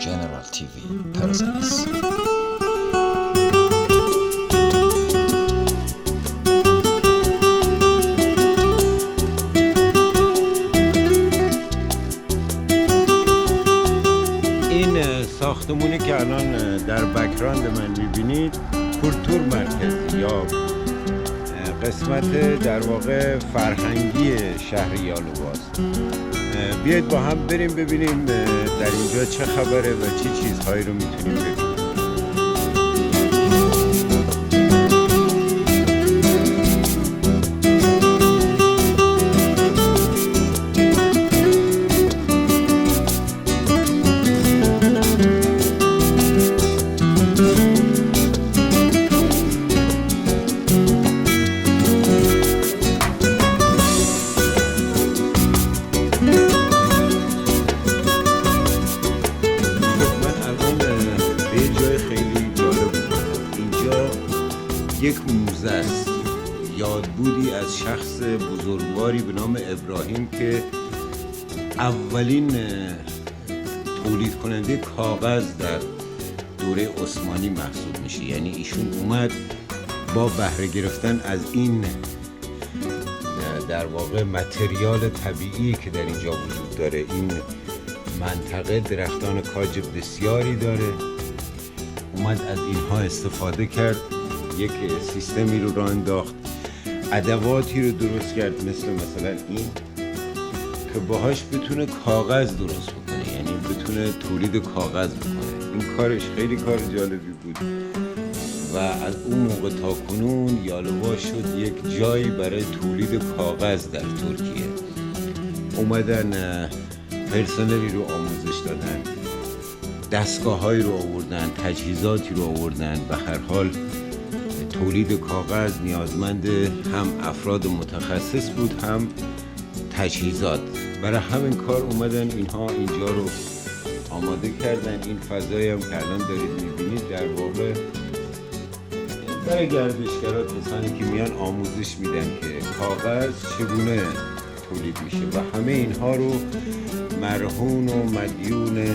General TV Parasite. این ساختمونی که الان در بکراند من می‌بینید کلتور مرکز یا قسمت در واقع فرهنگی شهر یالوواست اه، بیایید با هم بریم ببینیم در اینجا چه خبره و چه چیزهایی رو می‌تونیم ببینیم. یک موزه است. یادبودی از شخص بزرگواری به نام ابراهیم که اولین تولید کننده کاغذ در دوره عثمانی محسوب میشه. یعنی ایشون اومد با بهره گرفتن از این در واقع متریال طبیعی که در اینجا وجود داره. این منطقه درختان کاج بسیاری داره. اومد از اینها استفاده کرد. یک سیستمی رو راه انداخت. ادواتی رو درست کرد مثل مثلا این که باهاش بتونه کاغذ درست بکنه یعنی بتونه تولید کاغذ بکنه. این کارش خیلی کار جالبی بود. و از اون موقع تا کنون یالوا شد یک جایی برای تولید کاغذ در ترکیه. اومدن پرسنلی رو آموزش دادن دستگاه رو آوردن تجهیزاتی رو آوردن و هر حال تولید کاغذ نیازمند هم افراد متخصص بود هم تجهیزات. برای همین کار اومدن اینها اینجا رو آماده کردن. این فضایی هم که الان دارید می‌بینید در واقع برای گردشگرا کسانی که میان آموزش میدن که کاغذ چگونه تولید میشه و همه اینها رو مرهون و مدیون اه،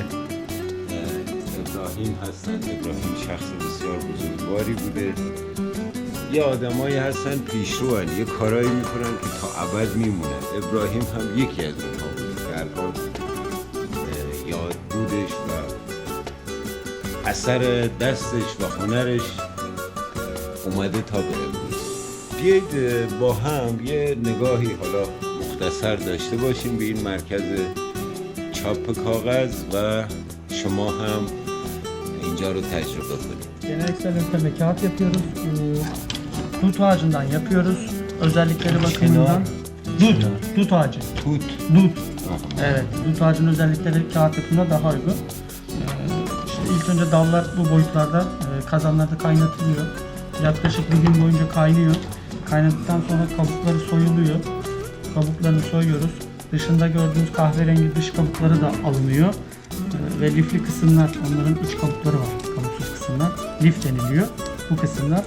ابراهیم هستن. ابراهیم شخص بسیار بزرگواری بوده. یه آدمایی هستن پیشروان یه کارایی می‌کنن که تا ابد میمونه ابراهیم هم یکی از اونها بوده که اه، یاد بودش و اثر دستش و هنرش اومده تا به امروز. بیایید با هم یه نگاهی حالا مختصر داشته باشیم به این مرکز چاپ kağıt و شما هم اینجا رو تجربه کنید. dut ağacından yapıyoruz. Özellikleri bakımından. Dut, dut ağacı. Tut. Dut. Evet, dut ağacının özellikleri kağıt yapımına daha uygun. Ee, ilk önce dallar bu boyutlarda ee, kazanlarda kaynatılıyor. Yaklaşık bir gün boyunca kaynıyor. Kaynadıktan sonra kabukları soyuluyor. Kabuklarını soyuyoruz. Dışında gördüğünüz kahverengi dış kabukları da alınıyor. Ee, ve lifli kısımlar, onların iç kabukları var, kabuksuz kısımlar. Lif deniliyor. Bu kısımlar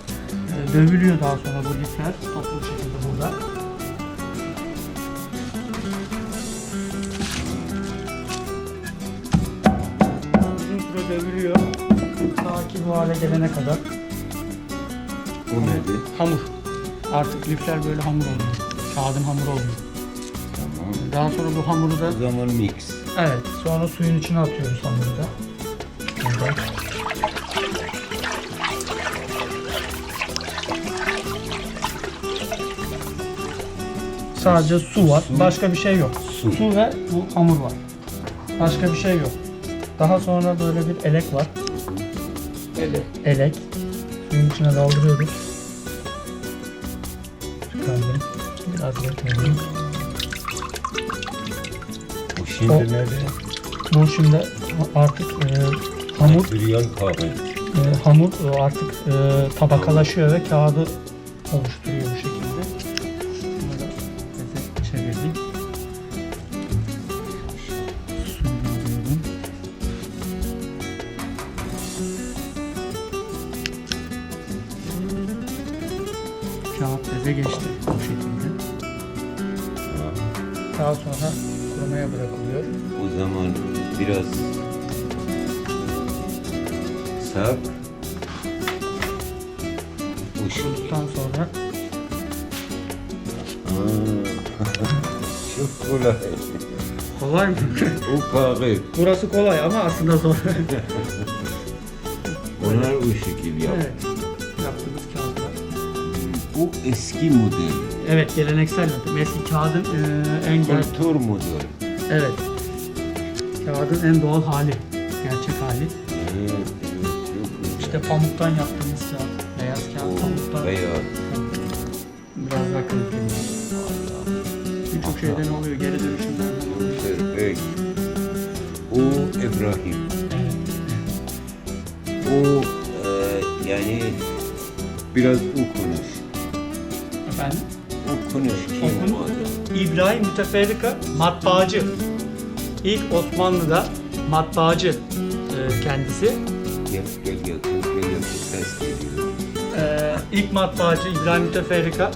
dövülüyor daha sonra bu lifler toplu bir şekilde burada. Uzun süre dövülüyor. Ta ki bu hale gelene kadar. Bu nedir? Hamur. Artık lifler böyle hamur oluyor. Kağıdın hamuru oluyor. Tamam. Daha sonra bu hamuru da O zaman mix. evet sonra suyun içine atıyoruz hamuru da. Burada. Sadece su var. Su. Başka bir şey yok. Su. Su ve bu hamur var. Başka bir şey yok. Daha sonra böyle bir elek var. Elek. Elek. Suyun içine daldırıyoruz. Çıkardım. Biraz bekleyelim. Bu şimdi O- nerede? Bu şimdi artık e, hamur Material kağıt. e, hamur artık e, tabakalaşıyor ve kağıdı oluşturuyor Beze geçti bu şekilde. Daha sonra kurumaya bırakılıyor. O zaman biraz Yasak. Uş. Kurulduktan sonra Çok kolay. kolay mı? O kağıt. Burası kolay ama aslında zor. Onlar o şekil yap. evet. Yaptığımız. Bu eski model. Evet geleneksel yöntem. Eski kağıdın e, en gel Kontur model. evet. Kağıdın en doğal hali. Gerçek hali. Evet, evet, çok güzel. İşte pamuktan yaptığımız kağıt. Beyaz kağıt pamuktan. beyaz. Biraz daha kaliteli. Birçok şeyden oluyor. Geri dönüşümlerden oluyor. Perfect. O İbrahim. O e, yani biraz o. Efendim? O konuş kim Okun-? İbrahim Müteferrika matbaacı. İlk Osmanlı'da matbaacı e, kendisi. Gel gel gel. Gel gel. Ses geliyor. E, ilk matbaacı İbrahim Müteferrika.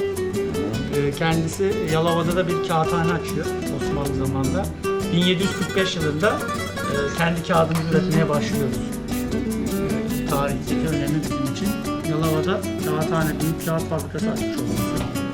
E, kendisi Yalova'da da bir kağıthane açıyor Osmanlı zamanında. 1745 yılında e, kendi kağıdını üretmeye başlıyoruz. Tarihteki önemi bizim için. Yalova'da kağıthane, büyük kağıt fabrikası açmış olması.